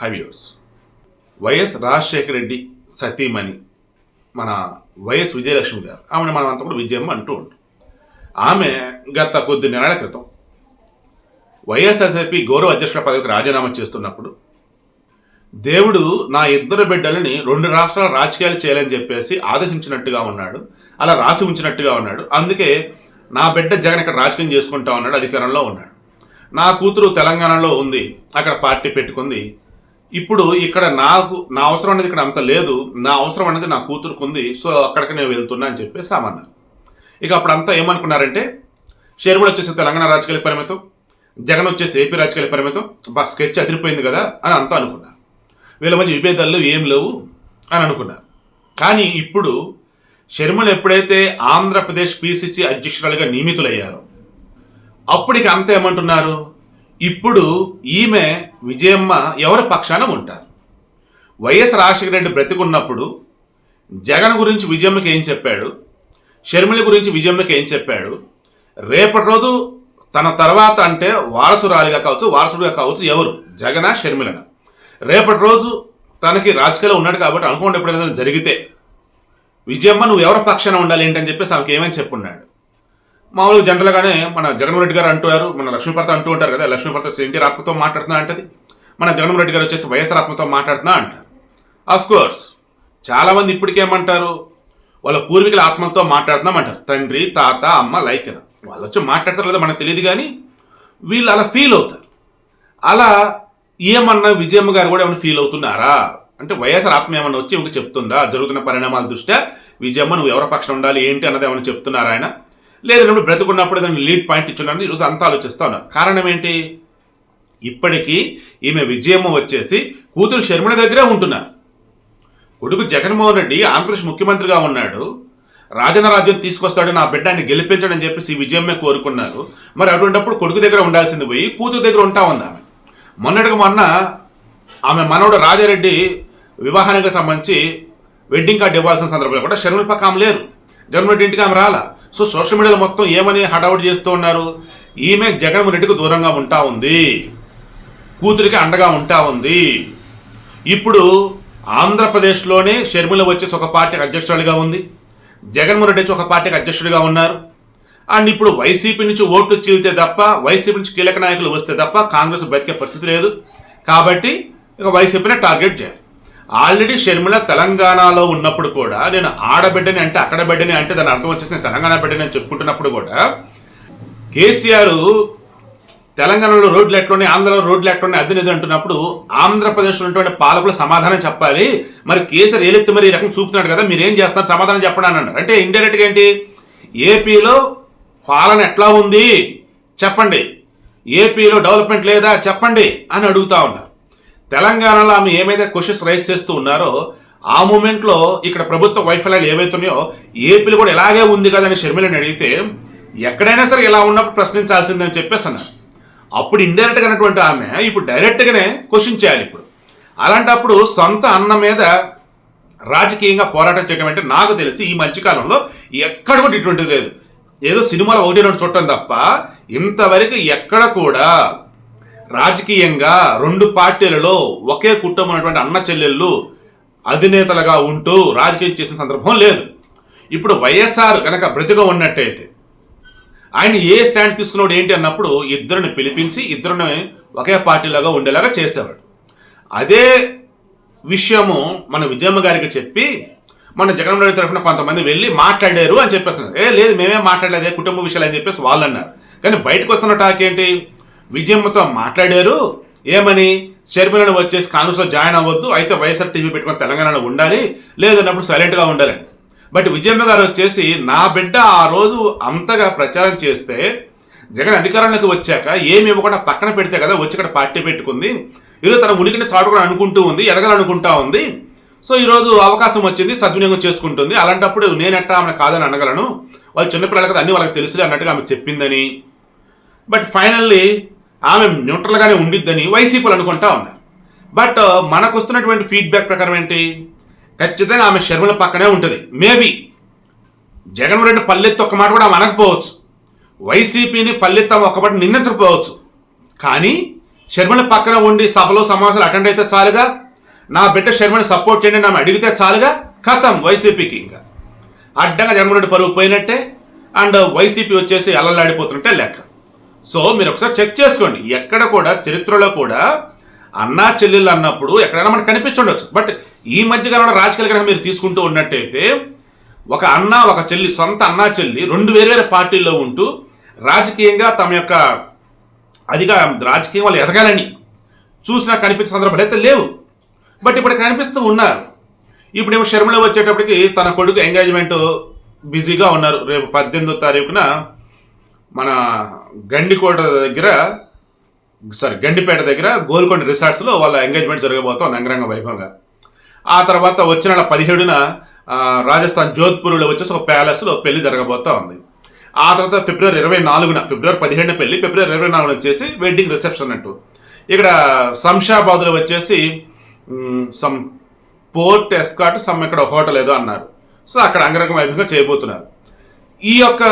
హైవ్యూర్స్ YS Rajasekhara Reddy సతీమణి మన YS Vijayalakshmi గారు. ఆమెను మనం అంతా కూడా విజయమ్మ అంటూ ఉంటాం. ఆమె గత కొద్ది నెలల క్రితం వైఎస్ఆర్సీపీ గౌరవ అధ్యక్షుల పదవికి రాజీనామా చేస్తున్నప్పుడు దేవుడు నా ఇద్దరు బిడ్డలని రెండు రాష్ట్రాల రాజకీయాలు చేయాలని చెప్పేసి ఆదేశించినట్టుగా ఉన్నాడు. అలా రాసి ఉంచినట్టుగా ఉన్నాడు. అందుకే నా బిడ్డ జగన్ ఇక్కడ రాజకీయం చేసుకుంటా ఉన్నాడు అధికారంలో ఉన్నాడు. నా కూతురు తెలంగాణలో ఉంది అక్కడ పార్టీ పెట్టుకుంది ఇప్పుడు ఇక్కడ నాకు నా అవసరం అనేది ఇక్కడ అంత లేదు. నా అవసరం అనేది నా కూతురుకు ఉంది. సో అక్కడికి నేను వెళ్తున్నా అని చెప్పేసి ఆమన్నారు. ఇక అప్పుడు అంతా ఏమనుకున్నారంటే షేర్గుడు వచ్చేసి తెలంగాణ రాజకీయ పరిమితం. జగన్ వచ్చేసి ఏపీ రాజకీయ పరిమితం. బా స్కెచ్ అదిరిపోయింది కదా అని అంతా అనుకున్నారు. వీళ్ళ మధ్య విభేదాలు ఏం లేవు అని అనుకున్నారు. కానీ ఇప్పుడు షర్మిల ఎప్పుడైతే ఆంధ్రప్రదేశ్ పిసిసి అధ్యక్షురాలుగా నియమితులయ్యారో అప్పటికి అంత ఏమంటున్నారు? ఇప్పుడు ఈమె విజయమ్మ ఎవరి పక్షాన ఉంటారు? వైఎస్ రాజశేఖర రెడ్డి బ్రతికున్నప్పుడు జగన్ గురించి విజయమ్మకి ఏం చెప్పాడు? షర్మిల గురించి విజయమ్మకి ఏం చెప్పాడు? రేపటి రోజు తన తర్వాత అంటే వారసురాలిగా కావచ్చు వారసుడిగా కావచ్చు ఎవరు? జగన షర్మిలన? రేపటి రోజు తనకి రాజకీయాలు ఉన్నాడు కాబట్టి అనుకోండి ఎప్పుడైనా జరిగితే విజయమ్మ నువ్వు ఎవరి పక్షాన ఉండాలి ఏంటని చెప్పేసి ఆమెకి ఏమని చెప్పున్నాడు? మామూలుగా జనరల్గానే మన జగన్మోహన్ రెడ్డి గారు అంటున్నారు మన లక్ష్మీభర్త అంటూ ఉంటారు కదా లక్ష్మీపర్త వచ్చి ఎన్టీఆర్ ఆత్మతో మాట్లాడుతున్నా అంటది? మన జగన్మోహన్ రెడ్డి గారు వచ్చేసి వైఎస్ఆర్ ఆత్మతో మాట్లాడుతున్నా అంటారు. ఆఫ్ కోర్స్ చాలామంది ఇప్పటికేమంటారు? వాళ్ళ పూర్వీకుల ఆత్మలతో మాట్లాడుతున్నామంటారు తండ్రి తాత అమ్మ లైక్ వాళ్ళు వచ్చి మాట్లాడతారు లేదా మనకు తెలియదు కానీ వీళ్ళు అలా ఫీల్ అవుతారు. అలా ఏమన్నా విజయమ్మ గారు కూడా ఏమైనా ఫీల్ అవుతున్నారా? అంటే వైఎస్ఆర్ ఆత్మ ఏమన్నా వచ్చి ఇంక చెప్తుందా? జరుగుతున్న పరిణామాల దృష్ట్యా విజయమ్మ నువ్వు ఎవరి పక్షం ఉండాలి? ఏంటి అన్నది ఏమైనా చెప్తున్నారా ఆయన? లేదన్నప్పుడు బ్రతుకున్నప్పుడు దాన్ని లీడ్ పాయింట్ ఇచ్చున్నారని ఈరోజు అంతా ఆలోచిస్తా ఉన్నారు కారణం ఏంటి? ఇప్పటికీ ఈమె విజయమ్మ వచ్చేసి కూతురు షర్మిల దగ్గరే ఉంటున్నారు కొడుకు జగన్మోహన్ రెడ్డి ఆంధ్రప్రదేశ్ ముఖ్యమంత్రిగా ఉన్నాడు. రాజన రాజ్యం తీసుకొస్తాడు నా బిడ్డాన్ని గెలిపించడని చెప్పేసి ఈ కోరుకున్నారు. మరి అటువంటిప్పుడు కొడుకు దగ్గర ఉండాల్సింది పోయి కూతురు దగ్గర ఉంటా ఉంది ఆమె. మొన్నటికి మొన్న ఆమె మనవడు రాజారెడ్డి వివాహానికి సంబంధించి వెడ్డింగ్ కార్డు ఇవ్వాల్సిన సందర్భంలో కూడా షర్మిల పక్క ఆమె లేరు. జగన్మోహన్ ఇంటికి ఆమె రాలా? సో సోషల్ మీడియాలో మొత్తం ఏమని హడావుడి చేస్తూ ఉన్నారు? ఈమె జగన్మోహన్ రెడ్డికి దూరంగా ఉంటా ఉంది. కూతురికి అండగా ఉంటా ఉంది. ఇప్పుడు ఆంధ్రప్రదేశ్లోనే షర్మిల వచ్చేసి ఒక పార్టీకి అధ్యక్షుడిగా ఉంది. జగన్మోహన్ రెడ్డి వచ్చి ఒక పార్టీకి అధ్యక్షుడిగా ఉన్నారు. అండ్ ఇప్పుడు వైసీపీ నుంచి ఓట్లు చీలితే తప్ప వైసీపీ నుంచి కీలక నాయకులు వస్తే తప్ప కాంగ్రెస్ బతికే పరిస్థితి లేదు. కాబట్టి ఇక వైసీపీనే టార్గెట్ చేయాలి. ఆల్రెడీ షర్మిల తెలంగాణలో ఉన్నప్పుడు కూడా నేను ఆడబిడ్డని అంటే అక్కడ బిడ్డని అంటే దాని అర్థం వచ్చేసి నేను తెలంగాణ బిడ్డని అని చెప్పుకుంటున్నప్పుడు కూడా కేసీఆర్ తెలంగాణలో రోడ్లు ఎట్లున్నాయి ఆంధ్రలో రోడ్లు ఎట్లున్నాయి అది ఇది అంటున్నప్పుడు ఆంధ్రప్రదేశ్లో ఉన్నటువంటి పాలకులు సమాధానం చెప్పాలి. మరి కేసీఆర్ ఏలెత్తి మరి ఈ రకం చూపుతున్నాడు కదా మీరు ఏం చేస్తున్నారు? సమాధానం చెప్పండి అన్నారు అంటే ఇండైరెక్ట్గా ఏంటి? ఏపీలో పాలన ఎట్లా ఉంది? చెప్పండి. ఏపీలో డెవలప్మెంట్ లేదా? చెప్పండి అని అడుగుతా ఉన్నారు. తెలంగాణలో ఆమె ఏమైతే క్వశ్చన్స్ రైస్ చేస్తూ ఉన్నారో ఆ మూమెంట్లో ఇక్కడ ప్రభుత్వ వైఫల్యాలు ఏవైతున్నాయో ఏపీలో కూడా ఇలాగే ఉంది కదని షర్మిలని అడిగితే ఎక్కడైనా సరే ఇలా ఉన్నప్పుడు ప్రశ్నించాల్సిందని చెప్పేసి అన్నారు. అప్పుడు ఇండైరెక్ట్గా అన్నటువంటి ఆమె ఇప్పుడు డైరెక్ట్గానే క్వశ్చన్ చేయాలి ఇప్పుడు. అలాంటప్పుడు సొంత అన్న మీద రాజకీయంగా పోరాటం చేయడం అంటే నాకు తెలిసి ఈ మధ్యకాలంలో ఎక్కడ కూడా ఇటువంటిది లేదు. ఏదో సినిమాలో ఒకటి రెండు చూడటం తప్ప ఇంతవరకు ఎక్కడ కూడా రాజకీయంగా రెండు పార్టీలలో ఒకే కుటుంబం ఉన్నటువంటి అన్న చెల్లెళ్ళు అధినేతలుగా ఉంటూ రాజకీయం చేసిన సందర్భం లేదు. ఇప్పుడు వైఎస్ఆర్ కనుక బ్రతిగా ఉన్నట్టయితే ఆయన ఏ స్టాండ్ తీసుకున్నాడు ఏంటి అన్నప్పుడు ఇద్దరిని పిలిపించి ఇద్దరిని ఒకే పార్టీలాగా ఉండేలాగా చేసేవాడు. అదే విషయము మన విజయమ్మ గారికి చెప్పి మన జగన్మోహన్ రెడ్డి తరఫున కొంతమంది వెళ్ళి మాట్లాడారు అని చెప్పేస్తున్నారు. ఏ లేదు మేమే మాట్లాడలేదే కుటుంబ విషయాలు అని చెప్పేసి వాళ్ళు అన్నారు కానీ బయటకు వస్తున్న టాక్ ఏంటి? విజయమ్మతో మాట్లాడారు. ఏమని? షర్మిలను వచ్చేసి కాంగ్రెస్లో జాయిన్ అవ్వద్దు అయితే వైఎస్ఆర్ టీవీ పెట్టుకుని తెలంగాణలో ఉండాలి లేదన్నప్పుడు సైలెంట్గా ఉండాలని. బట్ విజయమ్మ గారు వచ్చేసి నా బిడ్డ ఆ రోజు అంతగా ప్రచారం చేస్తే జగన్ అధికారంలోకి వచ్చాక ఏమి ఇవ్వకుండా పక్కన పెడితే కదా వచ్చి ఇక్కడ పార్టీ పెట్టుకుంది. ఈరోజు తన ఉనికిని చాటుకొని అనుకుంటూ ఉంది ఎదగాలనుకుంటా ఉంది. సో ఈరోజు అవకాశం వచ్చింది సద్వినియోగం చేసుకుంటుంది. అలాంటప్పుడు నేను ఆమె కాదని అనగలను. వాళ్ళు చిన్నపిల్లలు కదా అన్ని వాళ్ళకి తెలుసులే అన్నట్టుగా ఆమె చెప్పిందని. బట్ ఫైనల్లీ ఆమె న్యూట్రల్గానే ఉండిద్దని వైసీపీలు అనుకుంటా ఉన్నారు. బట్ uh, మనకు వస్తున్నటువంటి ఫీడ్బ్యాక్ ప్రకారం ఏంటి? ఖచ్చితంగా ఆమె షర్మిల పక్కనే ఉంటుంది. మేబీ జగన్మోహన్ రెడ్డి పల్లెత్తు ఒక్క మాట కూడా ఆమె అనకపోవచ్చు. వైసీపీని పల్లెత్తం ఒక్కబట్టి నిందించకపోవచ్చు. కానీ షర్మిల పక్కన ఉండి సభలో సమావేశాలు అటెండ్ అయితే చాలుగా. నా బిడ్డ షర్మిని సపోర్ట్ చేయండి ఆమె అడిగితే చాలుగా. కథం వైసీపీకి ఇంకా. అడ్డంగా జగన్మోహన్ రెడ్డి పరువు పోయినట్టే. అండ్ వైసీపీ వచ్చేసి అల్లలాడిపోతున్నట్టే లెక్క. సో మీరు ఒకసారి చెక్ చేసుకోండి. ఎక్కడ కూడా చరిత్రలో కూడా అన్నా చెల్లెలు అన్నప్పుడు ఎక్కడైనా మనకు కనిపించుండొచ్చు. బట్ ఈ మధ్యకాలంలో రాజకీయాలు కనుక మీరు తీసుకుంటూ ఉన్నట్టయితే ఒక అన్న ఒక చెల్లి సొంత అన్నా చెల్లి రెండు వేరు వేరే పార్టీల్లో ఉంటూ రాజకీయంగా తమ యొక్క అదిగా రాజకీయం వాళ్ళు ఎదగాలని చూసినా కనిపించే సందర్భాలు అయితే లేవు. బట్ ఇప్పుడు కనిపిస్తూ ఉన్నారు. ఇప్పుడేమో షర్మిల వచ్చేటప్పటికి తన కొడుకు ఎంగేజ్మెంట్ బిజీగా ఉన్నారు. రేపు పద్దెనిమిదో తారీఖున మన గండికోట దగ్గర సారీ గండిపేట దగ్గర గోల్కొండ రిసార్ట్స్లో వాళ్ళ ఎంగేజ్మెంట్ జరగబోతోంది అంగరంగ వైభవంగా. ఆ తర్వాత వచ్చిన నెల పదిహేడున రాజస్థాన్ జోధ్పూర్లో వచ్చేసి ఒక ప్యాలెస్లో పెళ్ళి జరగబోతా ఉంది ఆ తర్వాత ఫిబ్రవరి ఇరవై నాలుగున ఫిబ్రవరి పదిహేడున పెళ్ళి ఫిబ్రవరి ఇరవై నాలుగున వచ్చేసి వెడ్డింగ్ రిసెప్షన్ అంటూ. ఇక్కడ శంషాబాద్లో వచ్చేసి సమ్ పోర్ట్ ఎస్కాట్ సమ్ ఇక్కడ హోటల్ ఏదో అన్నారు. సో అక్కడ అంగరంగ వైభవంగా చేయబోతున్నారు. ఈ యొక్క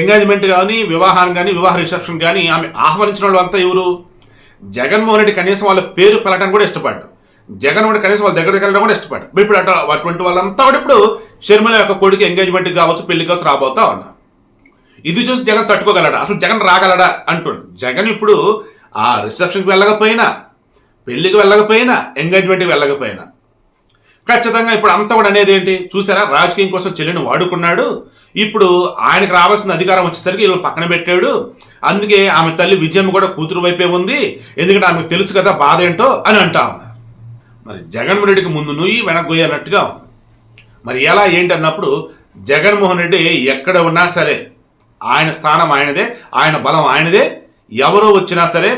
ఎంగేజ్మెంట్ కానీ వివాహం కానీ వివాహ రిసెప్షన్ కానీ ఆమె ఆహ్వానించిన వాళ్ళు అంతా ఎవరు? జగన్మోహన్ రెడ్డి కనీసం వాళ్ళ పేరు పలకడానికి కూడా ఇష్టపడ్డారు జగన్మోహన్ రెడ్డి కనీసం వాళ్ళ దగ్గరికి వెళ్ళడం కూడా ఇష్టపడ్డారు ఇప్పుడు అటు అటువంటి వాళ్ళంతా కూడా ఇప్పుడు షర్మిల యొక్క కొడుకు ఎంగేజ్మెంట్ కావచ్చు పెళ్ళి కావచ్చు రాబోతా ఉన్నారు. ఇది చూసి జగన్ తట్టుకోగలడా? అసలు జగన్ రాగలడా? అంటుండు. జగన్ ఇప్పుడు ఆ రిసెప్షన్కి వెళ్ళకపోయినా పెళ్ళికి వెళ్ళకపోయినా ఎంగేజ్మెంట్కి వెళ్ళకపోయినా. ఖచ్చితంగా ఇప్పుడు అంతా కూడా అనేది ఏంటి? చూసారా? రాజకీయం కోసం చెల్లిని వాడుకున్నాడు. ఇప్పుడు ఆయనకు రావాల్సిన అధికారం వచ్చేసరికి వీళ్ళు పక్కన పెట్టాడు. అందుకే ఆమె తల్లి విజయం కూడా కూతురు వైపే ఉంది. ఎందుకంటే ఆమెకు తెలుసు కదా బాధ ఏంటో అని అంటా ఉన్నారు మరి జగన్మోహన్ రెడ్డికి ముందు నుయ్యి వెనక్కి ఉంది. మరి ఎలా ఏంటి అన్నప్పుడు జగన్మోహన్ రెడ్డి ఎక్కడ ఉన్నా సరే ఆయన స్థానం ఆయనదే ఆయన బలం ఆయనదే. ఎవరో వచ్చినా సరే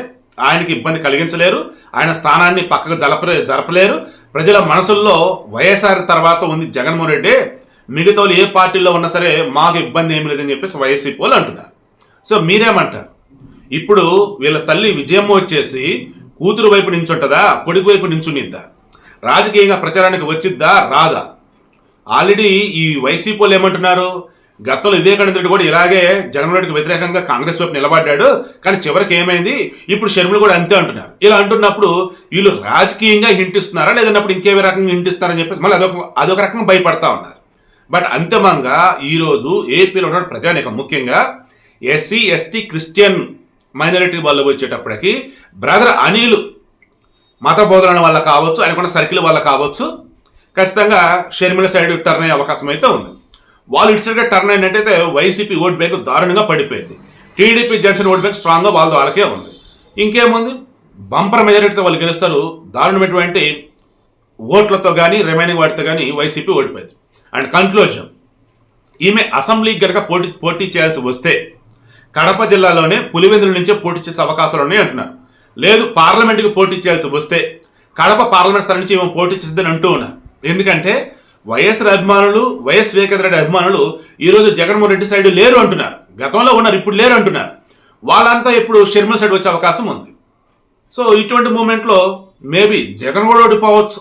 ఆయనకి ఇబ్బంది కలిగించలేరు. ఆయన స్థానాన్ని పక్కకు జలపలే జరపలేరు. ప్రజల మనసుల్లో వైఎస్ఆర్ తర్వాత ఉంది జగన్మోహన్ రెడ్డి. మిగతా వాళ్ళు ఏ పార్టీలో ఉన్నా సరే మాకు ఇబ్బంది ఏమి లేదని చెప్పేసి వైసీపీ వాళ్ళు అంటున్నారు. సో మీరేమంటారు? ఇప్పుడు వీళ్ళ తల్లి విజయమ్మ వచ్చేసి కూతురు వైపు నించుంటుందా? కొడుకు వైపు నించునిద్దా? రాజకీయంగా ప్రచారానికి వచ్చిద్దా? రాదా? ఆల్రెడీ ఈ వైసీపీ వాళ్ళు ఏమంటున్నారు? గతంలో వివేకానంద రెడ్డి కూడా ఇలాగే జగన్మోహన్ రెడ్డికి వ్యతిరేకంగా కాంగ్రెస్ వైపు నిలబడ్డాడు. కానీ చివరికి ఏమైంది? ఇప్పుడు షర్మిలు కూడా అంతే అంటున్నారు. ఇలా అంటున్నప్పుడు వీళ్ళు రాజకీయంగా హింటిస్తున్నారా? లేదన్నప్పుడు ఇంకే రకంగా హింటిస్తున్నారని చెప్పేసి మళ్ళీ అదొక అదొక రకంగా భయపడతా ఉన్నారు. బట్ అంతిమంగా ఈరోజు ఏపీలో ఉన్న ప్రజానికం ముఖ్యంగా ఎస్సీ ఎస్టీ క్రిస్టియన్ మైనారిటీ వాళ్ళు వచ్చేటప్పటికి బ్రదర్ అనిల్ మత బోధన వల్ల కావచ్చు ఆయనకున్న సర్కిల్ వల్ల కావచ్చు ఖచ్చితంగా షర్మిల సైడ్ టర్న్ అయ్యే అవకాశం అయితే ఉంది. వాళ్ళు ఇటు సైడ్గా టర్న్ అయినట్టయితే వైసీపీ ఓట్ బ్యాంక్ దారుణంగా పడిపోయింది. టీడీపీ జనసేన ఓట్ బ్యాంక్ స్ట్రాంగ్గా వాళ్ళ వాళ్ళకే ఉంది. ఇంకేముంది? బంపర్ మెజారిటీతో వాళ్ళు గెలుస్తారు. దారుణమైనటువంటి ఓట్లతో కానీ రిమైనింగ్ వాటితో కానీ వైసీపీ ఓడిపోయింది. అండ్ కన్క్లూజన్ ఈమె అసెంబ్లీకి గనక పోటీ పోటీ చేయాల్సి వస్తే కడప జిల్లాలోనే పులివెందుల నుంచే పోటీ చేసే అవకాశాలు ఉన్నాయి అంటున్నారు. లేదు పార్లమెంట్కి పోటీ చేయాల్సి వస్తే కడప పార్లమెంట్ స్థానం నుంచి ఈమె పోటీ చేస్తుందని అంటూ ఉన్నారు. ఎందుకంటే వైఎస్ఆర్ అభిమానులు వైఎస్ వివేకానంద రెడ్డి అభిమానులు ఈరోజు జగన్మోహన్ రెడ్డి సైడ్ లేరు అంటున్నారు. గతంలో ఉన్నారు ఇప్పుడు లేరు అంటున్నారు. వాళ్ళంతా ఇప్పుడు షర్మిల సైడ్ వచ్చే అవకాశం ఉంది. సో ఇటువంటి మూమెంట్లో మేబీ జగన్ కూడా ఓడిపోవచ్చు.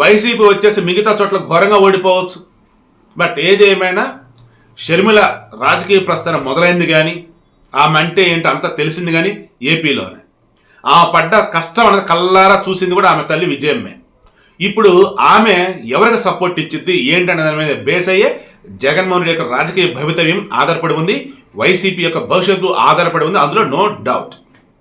వైసీపీ వచ్చేసి మిగతా చోట్ల ఘోరంగా ఓడిపోవచ్చు. బట్ ఏది ఏమైనా షర్మిల రాజకీయ ప్రస్థానం మొదలైంది కానీ ఆమె అంటే ఏంటో అంతా తెలిసింది కానీ ఏపీలోనే. ఆ పడ్డ కష్టం అనేది కల్లారా చూసింది కూడా ఆమె తల్లి విజయమ్మే. ఇప్పుడు ఆమె ఎవరికి సపోర్ట్ ఇచ్చింది ఏంటనే దాని మీద బేస్ అయ్యే జగన్మోహన్ రెడ్డి యొక్క రాజకీయ భవితవ్యం ఆధారపడి ఉంది వైసీపీ యొక్క భవిష్యత్తు ఆధారపడి ఉంది అందులో నో డౌట్